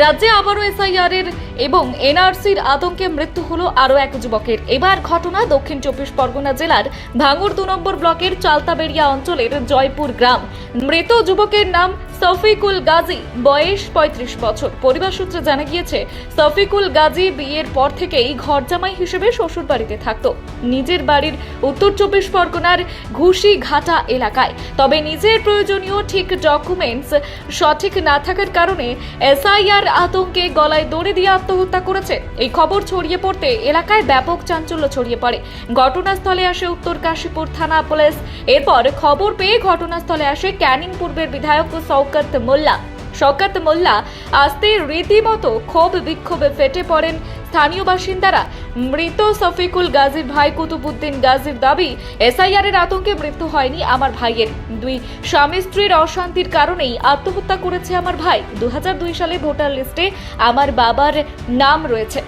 রাজ্যে আবারও এসআইআর এর এবং এনআরসির আতঙ্কে মৃত্যু হলো আরও এক যুবকের। এবার ঘটনা দক্ষিণ চব্বিশ পরগনা জেলার ভাঙুর দু নম্বর ব্লকের চালতাবেড়িয়া অঞ্চলের জয়পুর গ্রাম। মৃত যুবকের নাম সফিকুল গাজী, বয়স পঁয়ত্রিশ বছর। পরিবার সূত্রে জানা গিয়েছে, সফিকুল গাজী বিয়ের পর থেকেই ঘর জামাই হিসেবে শ্বশুর বাড়িতে থাকতো। নিজের বাড়ির উত্তর চব্বিশ পরগনার ঘুষি ঘাটা এলাকায়। তবে নিজের প্রয়োজনীয় ঠিক ডকুমেন্টস সঠিক না থাকার কারণে এসআইআর আতঙ্কে গলায় দড়ি দিয়ে আত্মহত্যা করেছে। এই খবর ছড়িয়ে পড়তে এলাকায় ব্যাপক চাঞ্চল্য ছড়িয়ে পড়ে। ঘটনাস্থলে আসে উত্তর কাশীপুর থানা পুলিশ। এরপর খবর পেয়ে ঘটনাস্থলে আসে ক্যানিং পূর্বের বিধায়ক শওকত মোল্লা। শওকত মোল্লা আসতে রীতিমতো ক্ষোভ বিক্ষোভে ফেটে পড়েন স্থানীয় বাসিন্দারা। মৃত সফিকুল গাজীর ভাই কুতুবুদ্দিন গাজীর দাবি এসআইআর এর আতঙ্কে মৃত্যু হয়নি আমার ভাইয়ের। দুই, স্বামী স্ত্রীর অশান্তির কারণেই আত্মহত্যা করেছে আমার ভাই। দু হাজার দুই সালে ভোটার লিস্টে আমার বাবার নাম রয়েছে।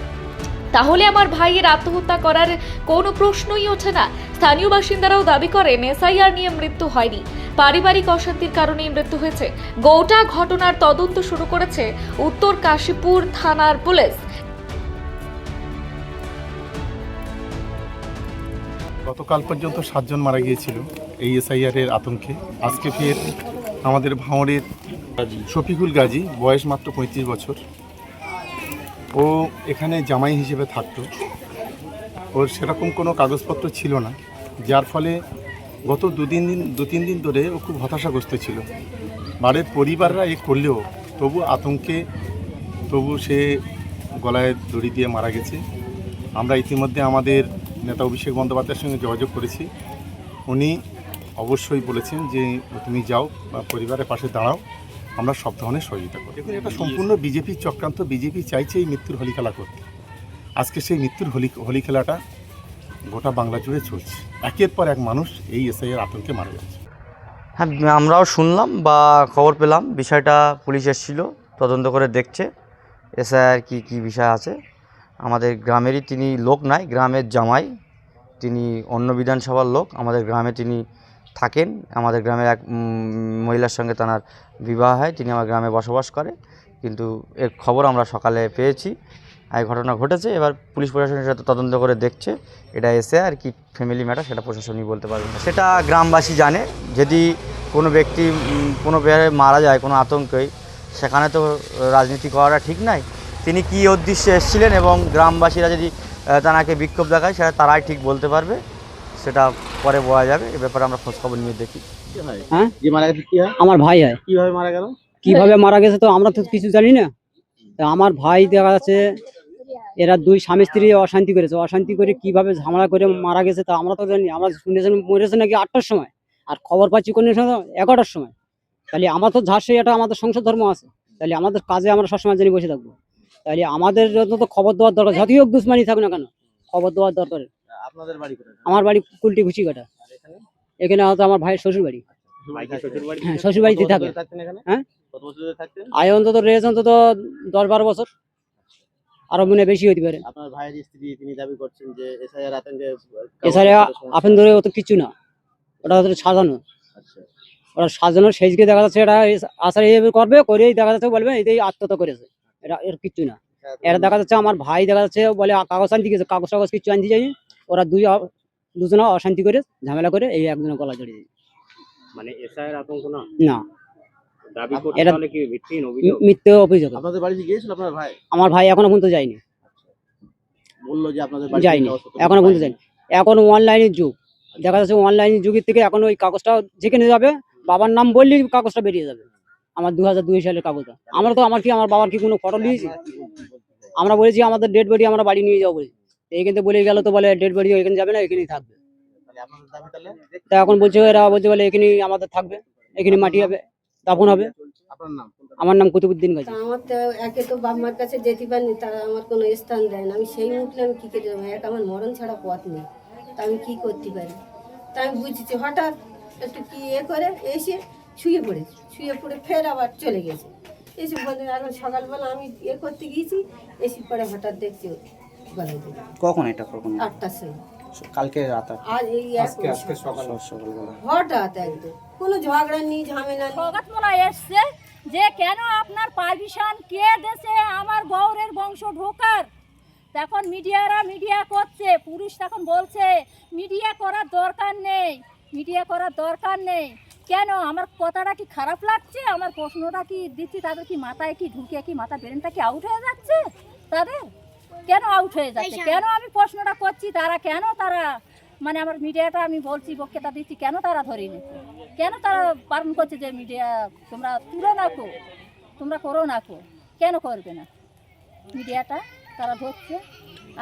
তাহলে আমার ভাইয়ের আত্মহত্যা করার কোনো প্রশ্নই ওঠে না। স্থানীয় বাসিন্দারাও দাবি করেন এসআইআর নিয়ে মৃত্যু হয়নি। পারিবারিক অশান্তির কারণেই মৃত্যু হয়েছে। গোটা ঘটনার তদন্ত শুরু করেছে উত্তর কাশীপুর থানার পুলিশ। গতকাল পর্যন্ত সাতজন মারা গিয়েছিল এই এসআইআর এর আতঙ্কে। আজকে ফের আমাদের ভাঁড়ের শফিকুল গাজী বয়স মাত্র পঁয়ত্রিশ বছর। ও এখানে জামাই হিসেবে থাকতো। ওর সেরকম কোনো কাগজপত্র ছিল না, যার ফলে গত দুদিন দিন, দু তিন দিন ধরে ও খুব হতাশাগ্রস্ত ছিল। বাড়ির পরিবাররা এ করলেও তবু আতঙ্কে তবু সে গলায় দড়ি দিয়ে মারা গেছে। আমরা ইতিমধ্যে আমাদের নেতা অভিষেক বন্দ্যোপাধ্যায়ের সঙ্গে যোগাযোগ করেছি। উনি অবশ্যই বলেছেন যে তুমি যাও বা পরিবারের পাশে দাঁড়াও। আমরা সব ধরনের সহযোগিতা করি। দেখুন এটা সম্পূর্ণ বিজেপির চক্রান্ত। বিজেপি চাইছে এই মৃত্যুর হোলি খেলা করতে। আজকে সেই মৃত্যুর হোলি হোলি খেলাটা গোটা বাংলা জুড়ে চলছে। একের পর এক মানুষ এই এসআইয়ের আতঙ্কে মারা যাচ্ছে। হ্যাঁ আমরাও শুনলাম বা খবর পেলাম। বিষয়টা পুলিশ এসেছিল তদন্ত করে দেখছে এসে আর কি কী বিষয় আছে। আমাদের গ্রামেরই তিনি লোক নাই গ্রামের জামাই। তিনি অন্য বিধানসভার লোক। আমাদের গ্রামে তিনি থাকেন। আমাদের গ্রামের এক মহিলার সঙ্গে তার বিবাহ হয়, তিনি আমার গ্রামে বসবাস করে। কিন্তু এর খবর আমরা সকালে পেয়েছি। এই ঘটনা ঘটেছে। এবার পুলিশ প্রশাসনের সাথে তদন্ত করে দেখছে। এটা এসে আর কি ফ্যামিলি ম্যাটার সেটা প্রশাসনই বলতে পারবে। না সেটা গ্রামবাসী জানে। যদি কোনো ব্যক্তি কোনো বেড়ে মারা যায়, কোনো আতঙ্কে সেখানে তো রাজনীতি করাটা ঠিক নাই। তিনি কী উদ্দেশ্যে এসেছিলেন এবং গ্রামবাসীরা যদি তানাকে বিক্ষোভ দেখায়, সেটা তারাই ঠিক বলতে পারবে। সেটা পরে বলা যাবে এ ব্যাপারে আমরা খোঁজখবর নিয়ে দেখি। হ্যাঁ? যে মারা গেছে কি হয়? আমার ভাই হয়। কীভাবে মারা গেল? কীভাবে মারা গেছে তো আমরা তো কিছু জানি না। তা আমার ভাই দেখা যাচ্ছে এরা দুই স্বামী স্ত্রী অশান্তি করেছে। অশান্তি করে কীভাবে ঝামেলা করে মারা গেছে তা আমরা তো জানি আমরা শুনেছি মরেছে নাকি আটটার সময়। আর খবর পাচ্ছি কোন সময় এগারোটার সময়। তাহলে আমার তো ঝাঁসে এটা আমাদের সংসার ধর্ম আছে। তাহলে আমাদের কাজে আমরা সবসময় জানি বসে থাকব। তাহলে আমাদের যত তো খবর দেওয়ার দরকার। যতই হোক দুশ্মানি থাকুক না কেন খবর দেওয়ার দরকার। আপনাদের বাড়ি কোথায়? আমার বাড়ি কুলটি ঘুষি কাটা এখানে? হয়তো আমার ভাইয়ের শ্বশুর বাড়ি। শ্বশুর হ্যাঁ, শ্বশুর বাড়িতে থাকে। হ্যাঁ? আয় অন্তত রয়েছে অন্তত দশ বারো বছর। আরও মনে বেশি হতে পারে। আপনার ভাইয়ের স্ত্রী তিনি দাবি করছেন যে এসআইআর আতঙ্কে ধরে অত কিছু না। ওটা হচ্ছে সাজানো। আচ্ছা। ওটা সাজানো সেজকে দেখা যাচ্ছে এটা আসার এইভাবে করবে করেই দেখা যাচ্ছে বলবে এটাই আত্মহত্যা করেছে। এটা এর কিচ্ছু না। এটা দেখা যাচ্ছে আমার ভাই দেখা যাচ্ছে বলে কাগজ আনতে গেছে কাগজ টাগজ কিছু আনতে যায়নি? ওরা দুই দুজনে অশান্তি করে ঝামেলা করে এই একজনের গলা জড়িয়ে দিয়েছে। মানে এসআইয়ের আতঙ্ক না? না। দাবি করতে তাহলে কি ভিত্তিহীন অভিযোগ? মিথ্যে অভিযোগ। আপনাদের বাড়িতে গিয়েছিল আপনার ভাই? আমার ভাই এখনও পর্যন্ত যায়নি। বলল যে আপনাদের বাড়িতে যায়নি। এখনও পর্যন্ত। যায়নি। এখন অনলাইনের যুগ। দেখা যাচ্ছে অনলাইনের যুগের থেকে এখন ওই কাগজটা যেখানে যাবে। বাবার নাম বললেই কাগজটা বেরিয়ে যাবে। আমার দু হাজার দুই সালের কাগজটা। আমরা তো আমার কি আমার বাবার কি কোনো ফটো নিয়েছি আমরা বলেছি আমাদের ডেড বডি আমরা বাড়ি নিয়ে যাব বলেছি। এইখানে বলে গেল তো বলে ডেড বডি এখানে যাবে না এখানেই থাকবে। তা এখন বলছে এরা বলছে বলে এখানেই আমাদের থাকবে এখানে মাটি হবে দাফন হবে। আমার নাম কুতুবুদ্দিন গাজী। আমার তো একে তো বাপ মার কাছে যেতে পারিনি তারা আমার কোনো স্থান দেয় না। আমি সেই মুখলে আমি কী করে যাব এক আমার মরণ ছাড়া পথ নেই। তা আমি কী করতে পারি? তা আমি বুঝেছি হঠাৎ একটু কি এ করে এসে শুয়ে পড়েছি। শুয়ে পড়ে ফের আবার চলে গেছে। এসে বলে এখন সকালবেলা আমি এ করতে গিয়েছি? এসে পরে হঠাৎ দেখছি কখন এটা কখন? আটটার সময়। কালকে রাত আর এই এক সকাল- সকালবেলা। হঠাৎ একদম। কোনো ঝগড়া নেই ঝামেলা নেই। ভগত মনে এসছে যে কেন আপনার পারমিশন কে দেশে আমার গৌরের বংশ ঢোকার? তখন মিডিয়ারা মিডিয়া করছে পুলিশ তখন বলছে মিডিয়া করার দরকার নেই মিডিয়া করার দরকার নেই। কেন আমার কথাটা কি খারাপ লাগছে? আমার প্রশ্নটা কি দিচ্ছি? তাদের কি মাথায় কি ঢুকে কি মাথা ব্রেনটা কি আউট হয়ে যাচ্ছে? তাদের? কেন আউট হয়ে যাচ্ছে? কেন আমি প্রশ্নটা করছি? তারা কেন তারা মানে আমার মিডিয়াটা আমি বলছি বক্তৃতা দিচ্ছি কেন তারা ধরে নিচ্ছে? কেন তারা বারণ করছে যে মিডিয়া তোমরা তুলে নাকো তোমরা করো নাকো কেন করবে না? মিডিয়াটা? তারা ধরছে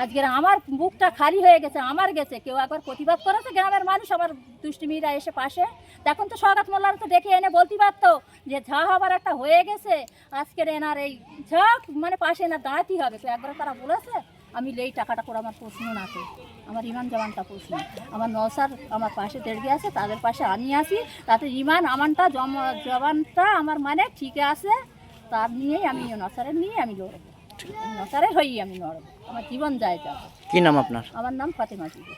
আজকের আমার বুকটা খালি হয়ে গেছে, আমার গেছে। কেউ একবার প্রতিবাদ করেছে, গ্রামের মানুষ আমার দুষ্টিমিরা এসে পাশে। তখন তো সগাত মোল্লার তো ডেকে এনে বলতে পারতো যে, ঝা হবার একটা হয়ে গেছে। আজকের এনার এই যা মানে পাশে এনার দাঁড়াতেই হবে। তো একবার তারা বলেছে, আমি লেই টাকাটা করে আমার প্রশ্ন না তো আমার ইমান জমানটা প্রশ্ন। আমার নসার আমার পাশে দেড়গে আছে, তাদের পাশে আমি আসি তাতে ইমান আমানটা, জমা জবানটা আমার মানে ঠিক আছে। তার নিয়েই আমি নসারের নিয়ে আমি লড়বো। হই আমি আমার জীবন যায় যাবে। কি নাম আপনার? আমার নাম ফাতেমা জিবি